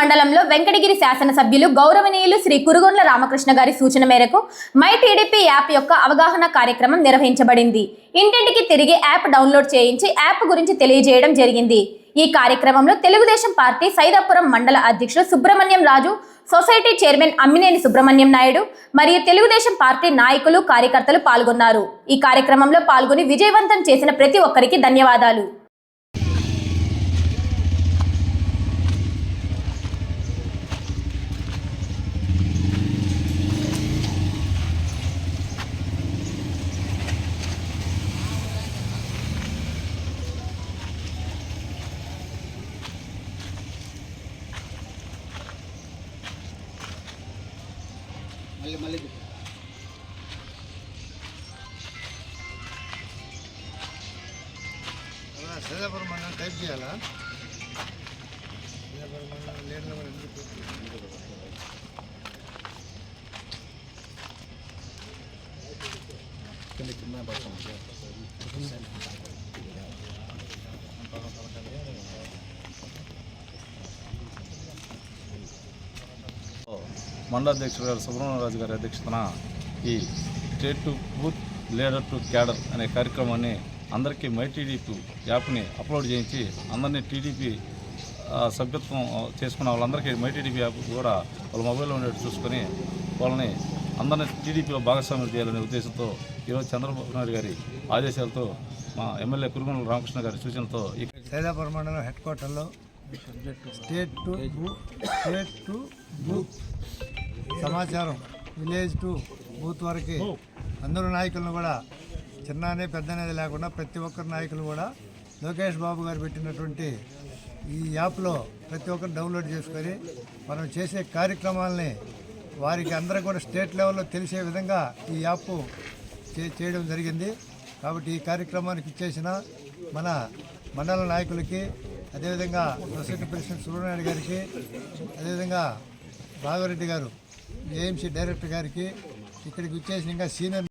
మండలంలో వెంకటగిరి శాసనసభ్యులు గౌరవనీయులు శ్రీ కురుగొండ్ల రామకృష్ణ గారి సూచన మేరకు మై టీడీపీ యాప్ యొక్క అవగాహన కార్యక్రమం నిర్వహించబడింది. ఇంటింటికి తిరిగి యాప్ డౌన్లోడ్ చేయించి యాప్ గురించి తెలియజేయడం జరిగింది. ఈ కార్యక్రమంలో తెలుగుదేశం పార్టీ సైదాపురం మండల అధ్యక్షుడు సుబ్రహ్మణ్యం రాజు సొసైటీ చైర్మన్ అమ్మినేని సుబ్రహ్మణ్యం నాయుడు మరియు తెలుగుదేశం పార్టీ నాయకులు కార్యకర్తలు పాల్గొన్నారు. ఈ కార్యక్రమంలో పాల్గొని విజయవంతం చేసిన ప్రతి ఒక్కరికి ధన్యవాదాలు. మళ్ళీ మళ్ళీ చెప్పు. అలా సీతాపురం మండలం టైప్ చేయాలా సీతాపురం మండలం లేట్ నెంబర్ ఎందుకు మండలాధ్యక్షుడు గారు సుబ్రహ్మణ్యరాజు గారి అధ్యక్షతన ఈ state to booth leader to cadre అనే కార్యక్రమాన్ని అందరికీ మై టీడీపీ యాప్ని అప్లోడ్ చేయించి అందరినీ టీడీపీ సభ్యత్వం చేసుకున్న వాళ్ళందరికీ మై టీడీపీ యాప్ కూడా వాళ్ళ మొబైల్లో ఉండేట్టు చూసుకొని వాళ్ళని అందరినీ టీడీపీలో భాగస్వామ్యం చేయాలనే ఉద్దేశంతో ఈరోజు చంద్రబాబు నాయుడు గారి ఆదేశాలతో మా ఎమ్మెల్యే కురుగుండల రామకృష్ణ గారి సూచనతో ఈ సైదాపురం మండలం హెడ్ క్వార్టర్లో state to state to booth సమాచారం విలేజ్ టు బూత్ వరకు అందరూ నాయకులను కూడా చిన్ననే పెద్దనేది లేకుండా ప్రతి ఒక్కరి నాయకులు కూడా లోకేష్ బాబు గారు పెట్టినటువంటి ఈ యాప్లో ప్రతి ఒక్కరు డౌన్లోడ్ చేసుకొని మనం చేసే కార్యక్రమాలని వారికి అందరూ కూడా స్టేట్ లెవెల్లో తెలిసే విధంగా ఈ యాప్ చేయడం జరిగింది. కాబట్టి ఈ కార్యక్రమానికి ఇచ్చేసిన మన మండల నాయకులకి అదేవిధంగా సొసైటీ ప్రెసిడెంట్ సుబ్రహ్మణ్య గారికి అదేవిధంగా రాఘవరెడ్డి గారు ఏఎంసీ డైరెక్టర్ గారికి ఇక్కడికి వచ్చేసిన ఇంకా సీనియర్